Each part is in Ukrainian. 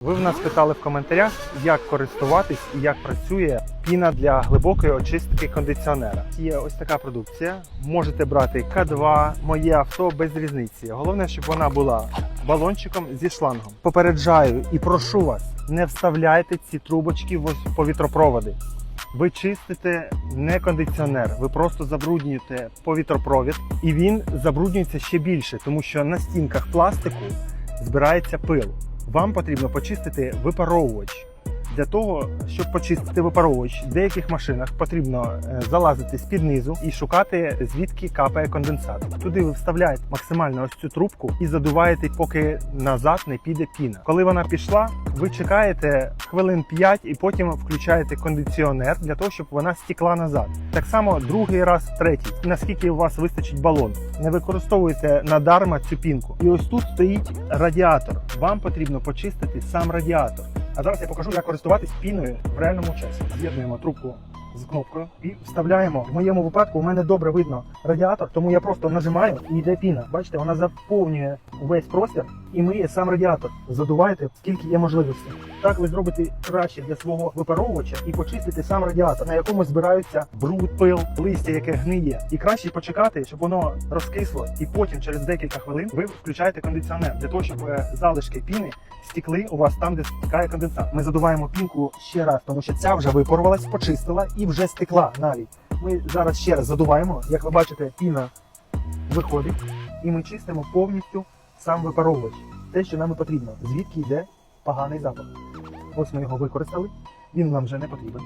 Ви в нас питали в коментарях, як користуватись і як працює піна для глибокої очистки кондиціонера. Є ось така продукція. Можете брати К2, моє авто без різниці. Головне, щоб вона була балончиком зі шлангом. Попереджаю і прошу вас, не вставляйте ці трубочки в повітропроводи. Ви чистите не кондиціонер, ви просто забруднюєте повітропровід, і він забруднюється ще більше, тому що на стінках пластику збирається пил. Вам потрібно почистити випаровувач. Для того, щоб почистити випаровувач, в деяких машинах потрібно е, залазити з-під низу і шукати, звідки капає конденсат. Туди ви вставляєте максимально ось цю трубку і задуваєте, поки назад не піде піна. Коли вона пішла, ви чекаєте хвилин 5 і потім включаєте кондиціонер для того, щоб вона стікла назад. Так само другий раз, третій. Наскільки у вас вистачить балон. Не використовуйте надарма цю пінку. І ось тут стоїть радіатор. Вам потрібно почистити сам радіатор. А зараз я покажу, як користуватись піною в реальному часі. З'єднуємо трубку з кнопкою і вставляємо. В моєму випадку у мене добре видно радіатор, тому я просто нажимаю і йде піна. Бачите, вона заповнює весь простір і миє сам радіатор. Задувайте скільки є можливості. Так ви зробите краще для свого випаровувача і почистите сам радіатор, на якому збираються бруд, пил, листя, яке гниє. І краще почекати, щоб воно розкисло, і потім через декілька хвилин ви включаєте кондиціонер для того, щоб е, залишки піни стікли у вас там, де стікає конденсат. Ми задуваємо пінку ще раз, тому що ця вже випарувалась, почистила і вже стекла навіть. Ми зараз ще раз задуваємо. Як ви бачите, піна виходить, і ми чистимо повністю сам випаровувач. Те, що нам і потрібно, звідки йде поганий запах. Ось ми його використали, він нам вже не потрібен.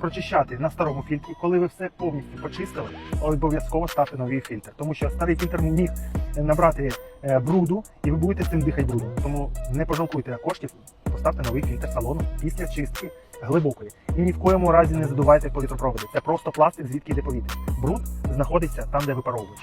Прочищати на старому фільтрі, коли ви все повністю почистили, обов'язково ставте новий фільтр, тому що старий фільтр міг набрати е, бруду, і ви будете з цим дихати брудом. Тому не пожалкуйте коштів, поставте новий фільтр салону після чистки глибокої. І ні в коєму разі не задувайте повітропроводи. Це просто пластик, звідки йде повітря. Бруд знаходиться там, де випаровувач.